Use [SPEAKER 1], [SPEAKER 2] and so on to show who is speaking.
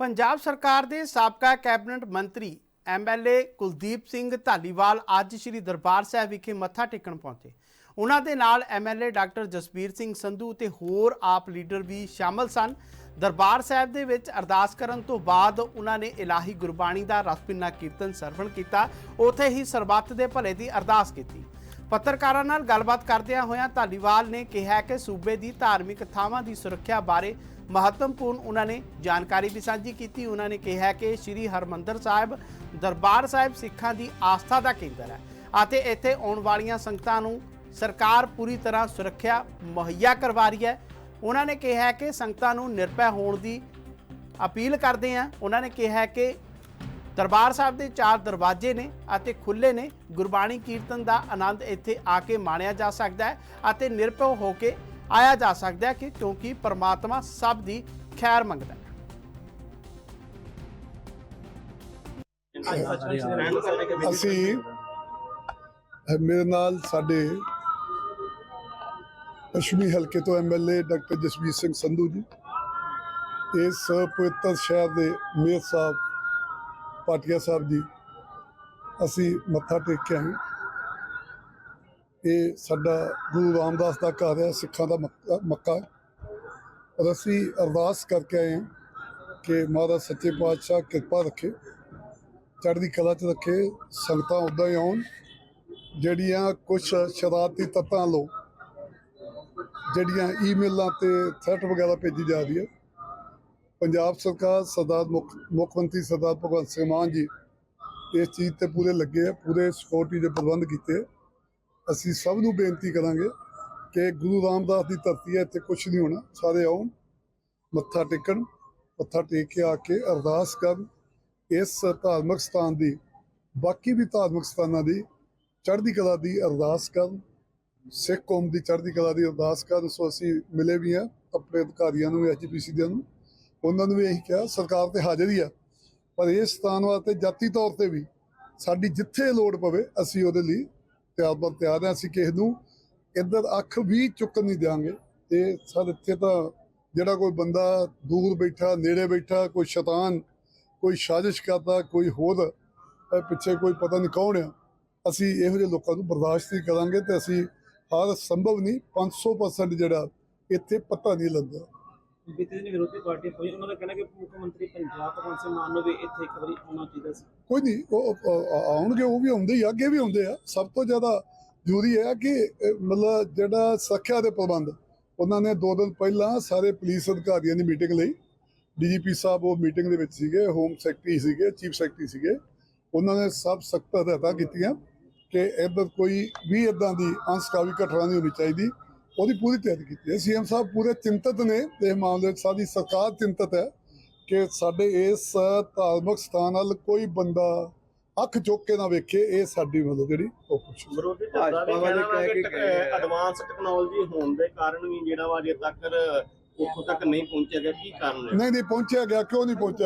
[SPEAKER 1] ਪੰਜਾਬ ਸਰਕਾਰ ਦੇ ਸਾਬਕਾ ਕੈਬਨਿਟ ਮੰਤਰੀ ਐਮਐਲਏ ਕੁਲਦੀਪ ਸਿੰਘ ਧਾਲੀਵਾਲ ਅੱਜ ਸ੍ਰੀ ਦਰਬਾਰ ਸਾਹਿਬ ਵਿਖੇ ਮੱਥਾ ਟੇਕਣ ਪਹੁੰਚੇ। ਉਹਨਾਂ ਦੇ ਨਾਲ ਐਮਐਲਏ ਡਾਕਟਰ ਜਸਬੀਰ ਸਿੰਘ ਸੰਧੂ ਤੇ ਹੋਰ ਆਪ ਲੀਡਰ ਵੀ ਸ਼ਾਮਲ ਸਨ। ਦਰਬਾਰ ਸਾਹਿਬ ਦੇ ਵਿੱਚ ਅਰਦਾਸ ਕਰਨ ਤੋਂ ਬਾਅਦ ਉਹਨਾਂ ਨੇ ਇਲਾਹੀ ਗੁਰਬਾਣੀ ਦਾ ਰਸਪਿੰਨਾ ਕੀਰਤਨ ਸਰਵਣ ਕੀਤਾ। ਉੱਥੇ ਹੀ ਸਰਬੱਤ ਦੇ ਭਲੇ ਦੀ ਅਰਦਾਸ ਕੀਤੀ। ਪੱਤਰਕਾਰਾਂ ਨਾਲ ਗੱਲਬਾਤ ਕਰਦਿਆਂ ਹੋਇਆਂ ਧਾਲੀਵਾਲ ਨੇ ਕਿਹਾ ਕਿ ਸੂਬੇ ਦੀ ਧਾਰਮਿਕ ਥਾਵਾਂ ਦੀ ਸੁਰੱਖਿਆ ਬਾਰੇ ਮਹੱਤਵਪੂਰਨ ਉਹਨਾਂ ਨੇ ਜਾਣਕਾਰੀ ਵੀ ਸਾਂਝੀ ਕੀਤੀ। ਉਹਨਾਂ ਨੇ ਕਿਹਾ ਕਿ ਸ੍ਰੀ ਹਰਮੰਦਰ ਸਾਹਿਬ, ਦਰਬਾਰ ਸਾਹਿਬ ਸਿੱਖਾਂ ਦੀ ਆਸਥਾ ਦਾ ਕੇਂਦਰ ਹੈ ਅਤੇ ਇੱਥੇ ਆਉਣ ਵਾਲੀਆਂ ਸੰਗਤਾਂ ਨੂੰ ਸਰਕਾਰ ਪੂਰੀ ਤਰ੍ਹਾਂ ਸੁਰੱਖਿਆ ਮੁਹੱਈਆ ਕਰਵਾ ਰਹੀ ਹੈ। ਉਹਨਾਂ ਨੇ ਕਿਹਾ ਕਿ ਸੰਗਤਾਂ ਨੂੰ ਨਿਰਭੈ ਹੋਣ ਦੀ ਅਪੀਲ ਕਰਦੇ ਆ ਉਹਨਾਂ ਨੇ ਕਿਹਾ ਕਿ ਦਰਬਾਰ ਸਾਹਿਬ ਦੇ ਚਾਰ ਦਰਵਾਜ਼ੇ ਨੇ ਅਤੇ ਖੁੱਲੇ ਨੇ। ਗੁਰਬਾਣੀ ਕੀਰਤਨ ਦਾ ਆਨੰਦ ਇੱਥੇ ਆ ਕੇ ਮਾਣਿਆ ਜਾ ਸਕਦਾ ਹੈ ਅਤੇ ਨਿਰਭਉ ਹੋ ਕੇ ਆਇਆ ਜਾ ਸਕਦਾ ਹੈ ਕਿ ਕਿਉਂਕਿ ਪਰਮਾਤਮਾ ਸਭ ਦੀ ਖੈਰ ਮੰਗਦਾ ਹੈ।
[SPEAKER 2] ਅਸੀਂ ਮੇਰੇ ਨਾਲ ਸਾਡੇ ਪੱਛਮੀ ਹਲਕੇ ਤੋਂ ਐਮਐਲਏ ਡਾਕਟਰ ਜਸਵੀਰ ਸਿੰਘ ਸੰਧੂ ਜੀ ਇਸ ਪਵਿੱਤਰ ਸ਼ਹਿਰ ਦੇ ਮੇਅਰ ਸਾਹਿਬ ਪਾਟਿਆ ਸਾਹਿਬ ਜੀ, ਅਸੀਂ ਮੱਥਾ ਟੇਕ ਕੇ ਆਏ ਇਹ ਸਾਡਾ ਗੁਰੂ ਰਾਮਦਾਸ ਦਾ ਘਰ ਹੈ, ਸਿੱਖਾਂ ਦਾ ਮੱਕਾ- ਮੱਕਾ। ਔਰ ਅਸੀਂ ਅਰਦਾਸ ਕਰਕੇ ਆਏ ਹਾਂ ਕਿ ਮਹਾਰਾਜ ਸੱਚੇ ਪਾਤਸ਼ਾਹ ਕਿਰਪਾ ਰੱਖੇ, ਚੜ੍ਹਦੀ ਕਲਾ 'ਚ ਰੱਖੇ, ਸੰਗਤਾਂ ਉਦਾਂ ਹੀ ਆਉਣ, ਜਿਹੜੀਆਂ ਕੁਝ ਸ਼ਰਾਰਤੀ ਤੱਤਾਂ ਲੋ, ਜਿਹੜੀਆਂ ਈਮੇਲਾਂ ਤੇ ਥ੍ਰੈਟ ਵਗੈਰਾ ਭੇਜੀ ਜਾ ਰਹੀ ਹੈ। ਪੰਜਾਬ ਸਰਕਾਰ ਸਰਦਾਰ ਮੁੱਖ ਮੁੱਖ ਮੰਤਰੀ ਸਰਦਾਰ ਭਗਵੰਤ ਸਿੰਘ ਮਾਨ ਜੀ ਇਸ ਚੀਜ਼ ਤੇ ਪੂਰੇ ਲੱਗੇ ਆ, ਪੂਰੇ ਸਿਕਿਉਰਿਟੀ ਦੇ ਪ੍ਰਬੰਧ ਕੀਤੇ ਅਸੀਂ ਸਭ ਨੂੰ ਬੇਨਤੀ ਕਰਾਂਗੇ ਕਿ ਗੁਰੂ ਰਾਮਦਾਸ ਦੀ ਧਰਤੀ ਹੈ, ਇੱਥੇ ਕੁਝ ਨਹੀਂ ਹੋਣਾ, ਸਾਰੇ ਆਉਣ, ਮੱਥਾ ਟੇਕਣ, ਮੱਥਾ ਟੇਕ ਕੇ ਆ ਕੇ ਅਰਦਾਸ ਕਰਨ, ਇਸ ਧਾਰਮਿਕ ਸਥਾਨ ਦੀ, ਬਾਕੀ ਵੀ ਧਾਰਮਿਕ ਸਥਾਨਾਂ ਦੀ ਚੜ੍ਹਦੀ ਕਲਾ ਦੀ ਅਰਦਾਸ ਕਰਨ, ਸਿੱਖ ਕੌਮ ਦੀ ਚੜ੍ਹਦੀ ਕਲਾ ਦੀ ਅਰਦਾਸ ਕਰਨ। ਸੋ ਅਸੀਂ ਮਿਲੇ ਵੀ ਆ ਆਪਣੇ ਅਧਿਕਾਰੀਆਂ ਨੂੰ ਐਚਪੀਸੀ ਦੇ ਨੂੰ ਉਹਨਾਂ ਨੂੰ ਵੀ ਇਹੀ ਕਿਹਾ, ਸਰਕਾਰ ਤੇ ਹਾਜ਼ਰ ਹੀ ਆ। ਪਰ ਇਹ ਸਥਾਨ ਵਾਸਤੇ ਜਾਤੀ ਤੌਰ ਤੇ ਵੀ ਸਾਡੀ ਜਿੱਥੇ ਲੋੜ ਪਵੇ, ਅਸੀਂ ਉਹਦੇ ਲਈ ਤਿਆਰ ਬਰ ਤਿਆਰ ਹਾਂ, ਅਸੀਂ ਕਿਸੇ ਨੂੰ ਇੱਧਰ ਅੱਖ ਵੀ ਚੁੱਕਣ ਨਹੀਂ ਦਿਆਂਗੇ। ਤੇ ਸਰ, ਇੱਥੇ ਤਾਂ ਜਿਹੜਾ ਕੋਈ ਬੰਦਾ ਦੂਰ ਬੈਠਾ, ਨੇੜੇ ਬੈਠਾ, ਕੋਈ ਸ਼ੈਤਾਨ, ਕੋਈ ਸਾਜ਼ਿਸ਼ ਕਰਦਾ, ਕੋਈ ਹੋਰ ਪਿੱਛੇ ਕੋਈ ਪਤਾ ਨਹੀਂ ਕੌਣ ਆ, ਅਸੀਂ ਇਹੋ ਜਿਹੇ ਲੋਕਾਂ ਨੂੰ ਬਰਦਾਸ਼ਤ ਨਹੀਂ ਕਰਾਂਗੇ ਤੇ ਅਸੀਂ ਹਰ ਸੰਭਵ ਨਹੀਂ 500% ਜਿਹੜਾ ਇੱਥੇ ਪਤਾ ਨਹੀਂ ਲੱਗਦਾ
[SPEAKER 3] ਬੀਤੇ ਦਿਨ ਵਿਰੋਧੀ ਪਾਰਟੀ ਹੋਈ, ਉਹਨਾਂ ਦਾ ਕਹਿਣਾ ਕਿ ਮੁੱਖ ਮੰਤਰੀ ਪੰਜਾਬ ਭਗਵੰਤ ਸਿੰਘ ਮਾਨ ਨੂੰ ਵੀ ਇੱਥੇ ਇੱਕ ਵਾਰੀ ਆਉਣਾ ਚਾਹੀਦਾ ਸੀ।
[SPEAKER 2] ਕੋਈ ਨਹੀਂ, ਉਹ ਆਉਣਗੇ, ਉਹ ਵੀ ਆਉਂਦੇ ਹੀ ਅੱਗੇ ਵੀ ਆਉਂਦੇ ਆ। ਸਭ ਤੋਂ ਜ਼ਿਆਦਾ ਜ਼ਰੂਰੀ ਹੈ ਕਿ ਮਤਲਬ ਜਿਹੜਾ ਸੁਰੱਖਿਆ ਦੇ ਪ੍ਰਬੰਧ, ਉਹਨਾਂ ਨੇ ਦੋ ਦਿਨ ਪਹਿਲਾਂ ਸਾਰੇ ਪੁਲਿਸ ਅਧਿਕਾਰੀਆਂ ਦੀ ਮੀਟਿੰਗ ਲਈ। ਡੀਜੀਪੀ ਸਾਹਿਬ ਉਹ ਮੀਟਿੰਗ ਦੇ ਵਿੱਚ ਸੀਗੇ, ਹੋਮ ਸੈਕਟਰੀ ਸੀਗੇ, ਚੀਫ ਸੈਕਟਰੀ ਸੀਗੇ। ਉਹਨਾਂ ਨੇ ਸਭ ਸਖਤ ਹਦਾਇਤਾਂ ਕੀਤੀਆਂ ਕਿ ਇੱਧਰ ਕੋਈ ਵੀ ਇਦਾਂ ਦੀ ਅੰਸਕਾਵੀ ਘਟਨਾ ਨਹੀਂ ਹੋਣੀ ਚਾਹੀਦੀ। ਉਹਦੀ ਪੂਰੀ ਤਿਆਰੀ ਕੀਤੀ ਹੈ। ਸੀਐਮ ਸਾਹਿਬ ਪੂਰੇ ਚਿੰਤਤ ਨੇ ਇਸ ਮਾਮਲੇ 'ਚ ਸਾਡੀ ਸਰਕਾਰ ਚਿੰਤਤ ਹੈ ਕਿ ਸਾਡੇ ਇਸ ਧਾਰਮਿਕ ਸਥਾਨ ਵੱਲ ਕੋਈ ਬੰਦਾ ਅੱਖ ਚੁੱਕ ਕੇ ਨਾ ਵੇਖੇ ਇਹ ਸਾਡੀ ਮਤਲਬ ਜਿਹੜੀ ਉਹ ਕੁਛ
[SPEAKER 3] ਵਿਰੋਧੀ ਧਿਰ ਦਾ ਵੀ
[SPEAKER 4] ਭਾਜਪਾ ਵਾਲੇ
[SPEAKER 3] ਕਹਿਣਾ ਵਾ
[SPEAKER 4] ਕਹਿ
[SPEAKER 3] ਕਿ
[SPEAKER 4] ਕੇ ਗਏ ਆ।
[SPEAKER 3] ਐਡਵਾਂਸ ਟੈਕਨੋਲੋਜੀ ਹੋਣ ਦੇ ਕਾਰਨ ਵੀ ਜਿਹੜਾ ਵਾ ਅਜੇ ਤੱਕ ਉੱਥੋਂ ਤੱਕ ਨਹੀਂ ਪਹੁੰਚਿਆ ਗਿਆ ਕੀ ਕਾਰਨ ਹੈ?
[SPEAKER 2] ਨਹੀਂ ਨਹੀਂ ਪਹੁੰਚਿਆ ਗਿਆ ਕਿਉਂ ਨਹੀਂ ਪਹੁੰਚਿਆ?